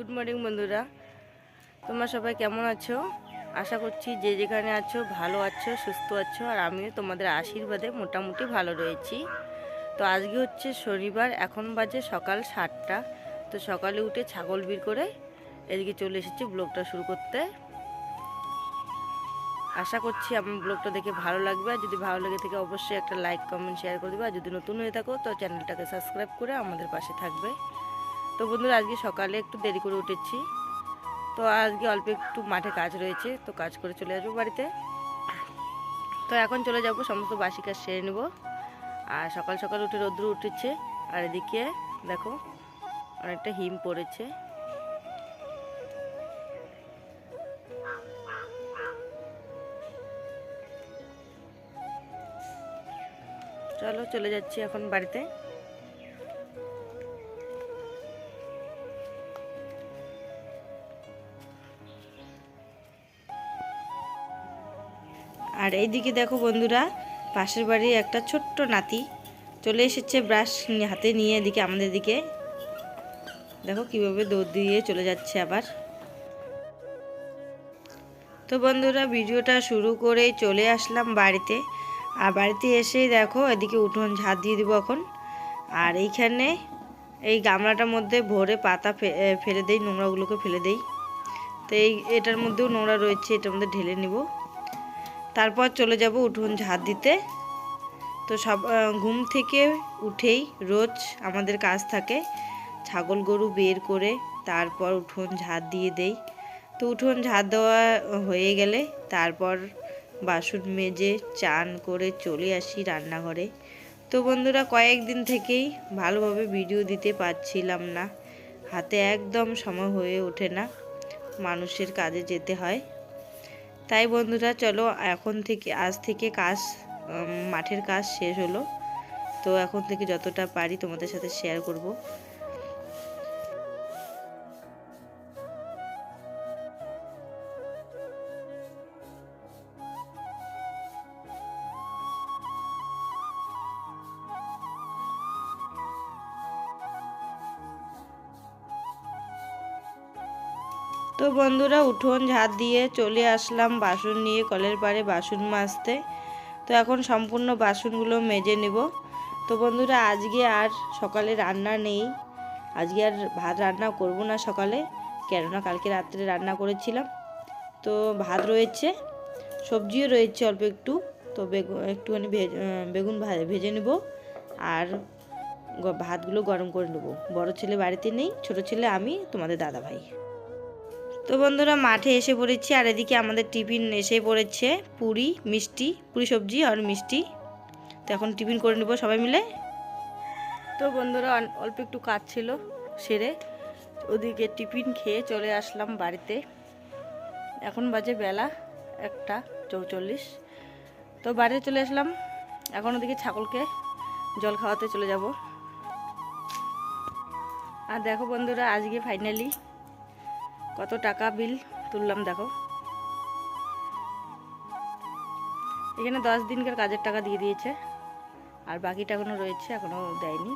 Good morning বন্ধুরা। তোমরা সবাই কেমন আছো? আশা করছি যে যেখানে আছো, ভালো আছো, সুস্থ আছো, আর আমিও তোমাদের আশীর্বাদে মোটামুটি ভালো রয়েছি। তো আজকে হচ্ছে শনিবার, এখন বাজে সকাল সাতটা। তো সকালে উঠে ছাগল বির করে এদিকে চলে এসেছি ব্লগটা শুরু করতে। আশা করছি আমার ব্লগটা দেখে ভালো লাগবে, আর যদি ভালো লেগে থাকে অবশ্যই একটা লাইক কমেন্ট শেয়ার করে দেবে। আর যদি নতুন হয়ে থাকো, তো চ্যানেলটাকে সাবস্ক্রাইব করে আমাদের পাশে থাকবে। তো বন্ধুরা, আজকে সকালে একটু দেরি করে উঠেছি। তো আজকে অল্প একটু মাঠে কাজ রয়েছে, তো কাজ করে চলে আসব বাড়িতে। তো এখন চলে যাব, সমস্ত বাসি কাজ সেরে নেব। আর সকাল সকাল উঠে রোদ্র উঠেছে, আর এদিকে দেখো, অনেকটা হিম পড়েছে। চলো, চলে যাচ্ছি এখন বাড়িতে। আর এইদিকে দেখো বন্ধুরা, পাশের বাড়ির একটা ছোট্ট নাতি চলে এসেছে ব্রাশ হাতে নিয়ে এদিকে আমাদের দিকে। দেখো কীভাবে দৌড় দিয়ে চলে যাচ্ছে আবার। তো বন্ধুরা, ভিডিওটা শুরু করে চলে আসলাম বাড়িতে। আর বাড়িতে এসেই দেখো এদিকে উঠোন ঝাঁট দিয়ে দিব এখন। আর এইখানে এই গামলাটার মধ্যে ভরে পাতা ফেলে দেই, নোংরাগুলোকে ফেলে দেই। তো এই, এটার মধ্যেও নোংরা রয়েছে, এটার মধ্যে ঢেলে নিব। তারপর চলে যাব উঠোন ঝাঁট দিতে। তো সব ঘুম থেকে উঠেই রোজ আমাদের কাজ থাকে। ছাগল গরু বের করে তারপর উঠোন ঝাঁট দিয়ে দেই। তো উঠোন ঝাঁট দেওয়া হয়ে গেলে তারপর বাসন মেজে চান করে চলে আসি রান্নাঘরে। তো বন্ধুরা, কয়েকদিন থেকেই ভালোভাবে ভিডিও দিতে পারছিলাম না। হাতে একদম সময় হয়ে ওঠে না। মানুষের কাজে যেতে হয়। তাই বন্ধুরা চলো, এখন থেকে, আজ থেকে কাজ মাঠের কাজ শেষ হলো। তো এখন থেকে যতটা পারি তোমাদের সাথে শেয়ার করব। তো বন্ধুরা উঠোন ঝাঁট দিয়ে চলে আসলাম বাসন নিয়ে কলের পাড়ে বাসন মাজতে। তো এখন সম্পূর্ণ বাসনগুলো মেজে নেব। তো বন্ধুরা আজকে আর সকালে রান্না নেই। আজকে আর ভাত রান্না করব না সকালে, কেননা কালকে রাত্রে রান্না করেছিলাম। তো ভাত রয়েছে, সবজিও রয়েছে অল্প একটু। তো বেগুন একটুখানি বেগুন ভেজে নেব আর ভাতগুলো গরম করে নেব। বড় ছেলে বাড়িতে নেই, ছোট ছেলে আমি, তোমাদের দাদা ভাই তো বন্ধুরা, মাঠে এসে পড়েছি আর এদিকে আমাদের টিফিন এসে পড়েছে। পুরি, মিষ্টি, পুরি সবজি আর মিষ্টি। তো এখন টিফিন করে নেব সবাই মিলে। তো বন্ধুরা অল্প একটু কাজ ছিল সেরে ওদিকে টিফিন খেয়ে চলে আসলাম বাড়িতে। এখন বাজে বেলা একটা চৌচল্লিশ। তো বাড়িতে চলে আসলাম। এখন ওদিকে ছাগলকে জল খাওয়াতে চলে যাব। আর দেখো বন্ধুরা, আজকে ফাইনালি কত টাকা বিল তুললাম, দেখো। এখানে দশ দিনকার কাজের টাকা দিয়ে দিয়েছে, আর বাকিটা এখনও রয়েছে, এখনও দেয়নি।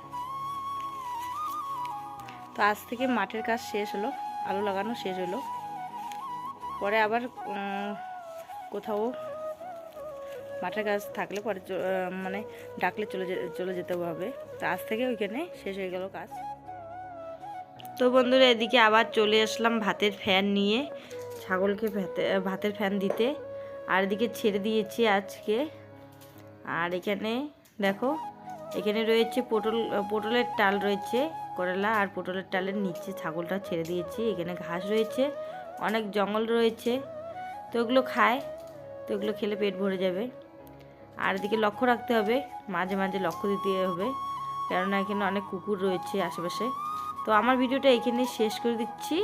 তো আজ থেকে মাঠের কাজ শেষ হলো, আলু লাগানো শেষ হলো। পরে আবার কোথাও মাঠের কাজ থাকলে পরে মানে ডাকলে চলে চলে যেতে হবে। তো আজ থেকে ওইখানে শেষ হয়ে গেল কাজ। তো বন্ধুরা, এদিকে আবার চলে আসলাম ভাতের ফ্যান নিয়ে, ছাগলকে ভাতে- ভাতের ফ্যান দিতে। আর এদিকে ছেড়ে দিয়েছি আজকে। আর এখানে দেখো, এখানে রয়েছে পটল, পটলের টাল রয়েছে, করলা আর পটলের টালের নিচে ছাগলটা ছেড়ে দিয়েছি। এখানে ঘাস রয়েছে, অনেক জঙ্গল রয়েছে। তো ওগুলো খায়, তো ওগুলো খেলে পেট ভরে যাবে। আর এদিকে লক্ষ্য রাখতে হবে, মাঝে মাঝে লক্ষ্য দিতে হবে। কেননা এখানে অনেক কুকুর রয়েছে আশেপাশে। তো আমার ভিডিওটা এখানে শেষ করে দিচ্ছি।